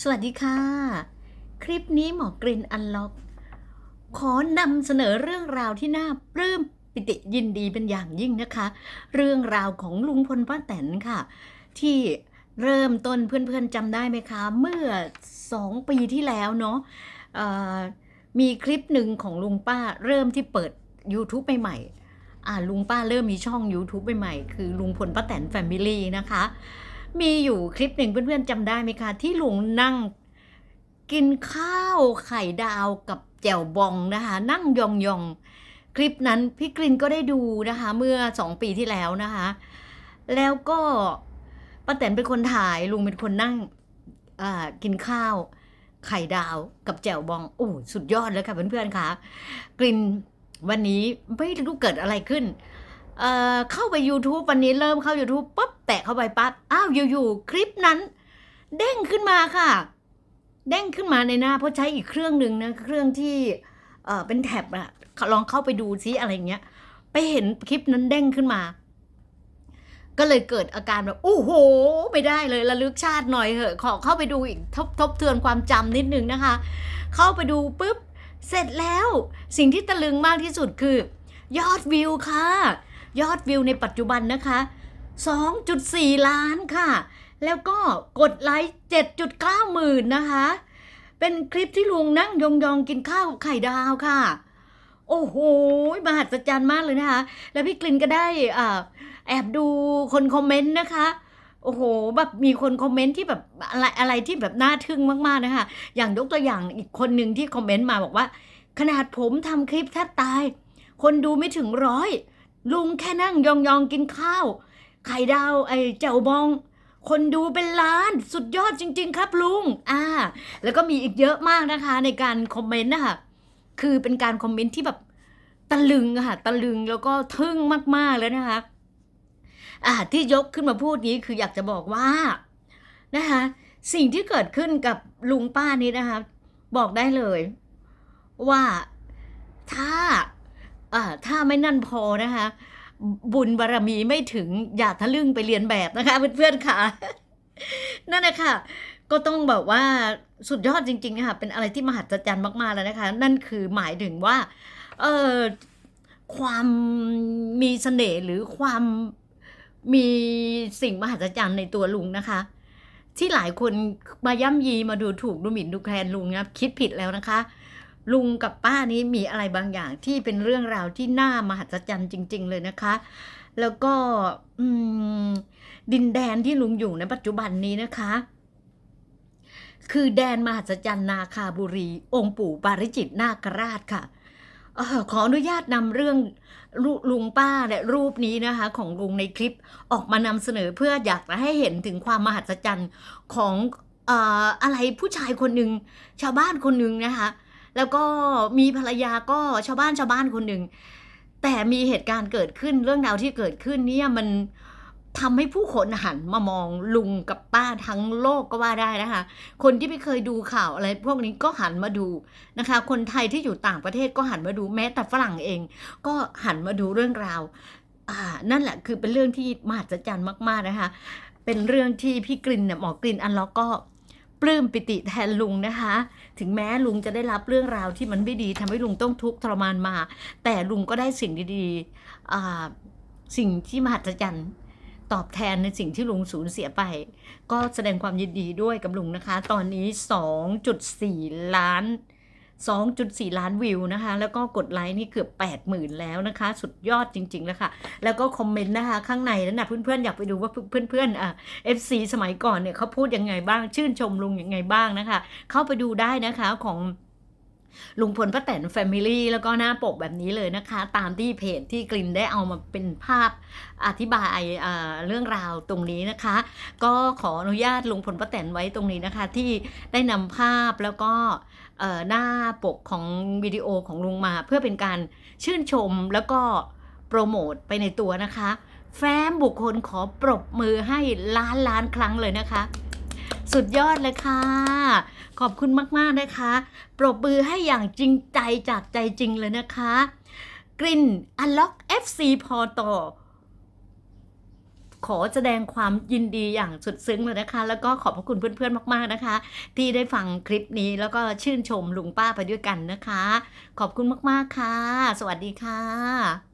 สวัสดีค่ะ คลิปนี้หมอกรินอันล็อก ขอนำเสนอเรื่องราวที่น่าปลื้มปิติยินดีเป็นอย่างยิ่งนะคะ เรื่องราวของลุงพลป้าแตนค่ะ ที่เริ่มต้นเพื่อนๆจำได้ไหมคะ เมื่อสองปีที่แล้วเนาะมีคลิปหนึ่งของลุงป้าเริ่มที่เปิด YouTube ใหม่ๆลุงป้าเริ่มมีช่อง YouTube ใหม่ๆคือลุงพลป้าแตนแฟมิลี่นะคะ มีอยู่คลิปหนึ่งเพื่อนๆจำได้ไหมคะ ที่ลุงนั่งกินข้าวไข่ดาวกับแจ่วบองนะคะ นั่งยองๆคลิปนั้นพี่กรินก็ได้ดูนะคะ เมื่อสองปีที่แล้วนะคะ แล้วก็ป้าแตนเป็นคนถ่ายลุงเป็นคนนั่งอ่ากินข้าวไข่ดาวกับแจ่วบองโอ้สุดยอดเลยค่ะเพื่อนๆค่ะกลินวันนี้ไม่รู้เกิดอะไรขึ้น เอ่อเข้าไป YouTube วันนี้เริ่มเข้า YouTube ปุ๊บแตะเข้าไปปั๊บอ้าวอยู่ๆคลิปนั้น เด้งขึ้นมาค่ะ เด้งขึ้นมาในหน้า เพราะใช้อีกเครื่องหนึ่งนะเครื่องที่เอ่อเป็นแท็บอะลองเข้าไปดูซิอะไรเงี้ย ไปเห็นคลิปนั้นเด้งขึ้นมา ก็เลยเกิดอาการแบบโอ้โห ไม่ได้เลยระลึกชาติหน่อยเหอะขอเข้าไปดูอีกทบทบทวนความจำนิดนึงนะคะ เข้าไปดูปุ๊บเสร็จแล้วสิ่งที่ตะลึงมากที่สุดคือ ยอดวิวค่ะ ยอดวิวในปัจจุบันนะคะ 2.4 ล้านค่ะ แล้วก็กดไลค์7.9หมื่นนะคะ เป็นคลิปที่ลุงนั่งยองๆกินข้าวกับไข่ดาวค่ะ โอ้โหมหัศจรรย์มากเลยนะคะ แล้วพี่กลินก็ได้อ่าแอบดูคนคอมเมนต์นะคะโอ้โหแบบมีคนคอมเมนต์ที่แบบอะไรอะไรที่แบบน่าทึ่งมากๆนะคะ อย่างยกตัวอย่างอีกคนหนึ่งที่คอมเมนต์มาบอกว่า ขนาดผมทำคลิปแทบตาย คนดูไม่ถึงร้อย ลุงแค่นั่งยองๆกินข้าว ไข่ดาวไอ้เจ้าบอง คนดูเป็นล้านสุดยอดจริง ๆ ครับลุง อ่า แล้วก็มีอีกเยอะมากนะคะ ในการคอมเมนต์นะคะคือเป็นการคอมเมนต์ที่แบบตะลึงค่ะตะลึงแล้วก็ทึ่งมากๆเลยนะคะอ่าที่ยกขึ้นมาพูดนี้คืออยากจะบอกว่านะคะสิ่งที่เกิดขึ้นกับลุงป้านี้นะคะ บอกได้เลย ว่าถ้า ถ้าไม่นั่นพอนะคะ บุญบารมีไม่ถึงอย่าทะลึ่งไปเรียนแบบนะคะเพื่อนๆค่ะ นั่นแหละคะก็ต้องแบบว่าสุดยอดจริงๆค่ะเป็นอะไรที่มหัศจรรย์มากๆแล้วนะคะ นั่นคือหมายถึงว่า เออความมีเสน่ห์หรือความมีสิ่งมหัศจรรย์ในตัวลุงนะคะ ที่หลายคนมาย่ำยีมาดูถูกดูหมิ่นดูแคลนลุงนะคิดผิดแล้วนะคะ ลุงกับป้านี้มีอะไรบางอย่างที่เป็นเรื่องราวที่น่ามหัศจรรย์จริง ๆ เลยนะคะ แล้วก็ดินแดนที่ลุงอยู่ในปัจจุบันนี้นะคะ คือแดนมหัศจรรย์นาคาบุรี องค์ปู่ปาริจิตนาคราชค่ะออขออนุญาตนำเรื่องลุลุงป้าและรูปนี้นะคะ ของลุงในคลิปออกมานำเสนอเพื่ออยากจะให้เห็นถึงความมหัศจรรย์ของอออะไรผู้ชายคนหนึ่งชาวบ้านคนหนึ่งนะคะ แล้วก็มีภรรยาก็ชาวบ้านชาวบ้านคนหนึ่ง แต่มีเหตุการณ์เกิดขึ้นเรื่องราวที่เกิดขึ้นเนี่ยมันทำให้ผู้คนหันมามองลุงกับป้าทั้งโลกก็ว่าได้นะคะ คนที่ไม่เคยดูข่าวอะไร พวกนี้ก็หันมาดูนะคะ คนไทยที่อยู่ต่างประเทศก็หันมาดูแม้แต่ฝรั่งเอง ก็หันมาดูเรื่องราว อ่า นั่นแหละคือเป็นเรื่องที่มหัศจรรย์มาก ๆนะคะ เป็นเรื่องที่พี่กลินเนี่ยหมอกลินอันล็อกก็ ปลื้มปิติแทนลุงนะคะ ถึงแม้ลุงจะได้รับเรื่องราวที่มันไม่ดีทำให้ลุงต้องทุกข์ทรมานมา แต่ลุงก็ได้สิ่งดีๆสิ่งที่มหัศจรรย์ตอบแทนในสิ่งที่ลุงสูญเสียไป ก็แสดงความยินดีด้วยกับลุงนะคะ ตอนนี้ 2.4 ล้าน 2.4 ล้านวิวนะคะ แล้วก็กดไลค์นี่เกือบ 80,000 แล้วนะคะ สุดยอดจริง ๆ แล้วค่ะ แล้วก็คอมเมนต์นะคะ ข้างในนั้นนะเพื่อนๆ อยากไปดูว่าเพื่อนๆอะ FC สมัยก่อนเนี่ยเขาพูดยังไงบ้าง ชื่นชมลุงยังไงบ้างนะคะ เข้าไปดูได้นะคะของ ลุงพลป้าแตนแฟมิลี่แล้วก็หน้าปกแบบนี้เลยนะคะ ตามที่เพจที่กลินได้เอามาเป็นภาพอธิบายเอ่อเรื่องราวตรงนี้นะคะ ก็ขออนุญาตลุงพลป้าแตนไว้ตรงนี้นะคะ ที่ได้นำภาพแล้วก็หน้าปกของวิดีโอของลุงมา เพื่อเป็นการชื่นชมแล้วก็โปรโมทไปในตัวนะคะ แฟ้มบุคคลขอปรบมือให้ล้านล้านครั้งเลยนะคะ สุดยอดเลยค่ะ ขอบคุณมาก ๆ นะคะ ปรบมือให้อย่างจริงใจจากใจจริงเลยนะคะกริน Unlock FC พอต่อ ขอแสดงความยินดีอย่างสุดซึ้งเลยนะคะ แล้วก็ขอบพระคุณเพื่อนๆมาก ๆนะคะ ที่ได้ฟังคลิปนี้แล้วก็ชื่นชมลุงป้าไปด้วยกันนะคะ ขอบคุณมากๆค่ะ สวัสดีค่ะ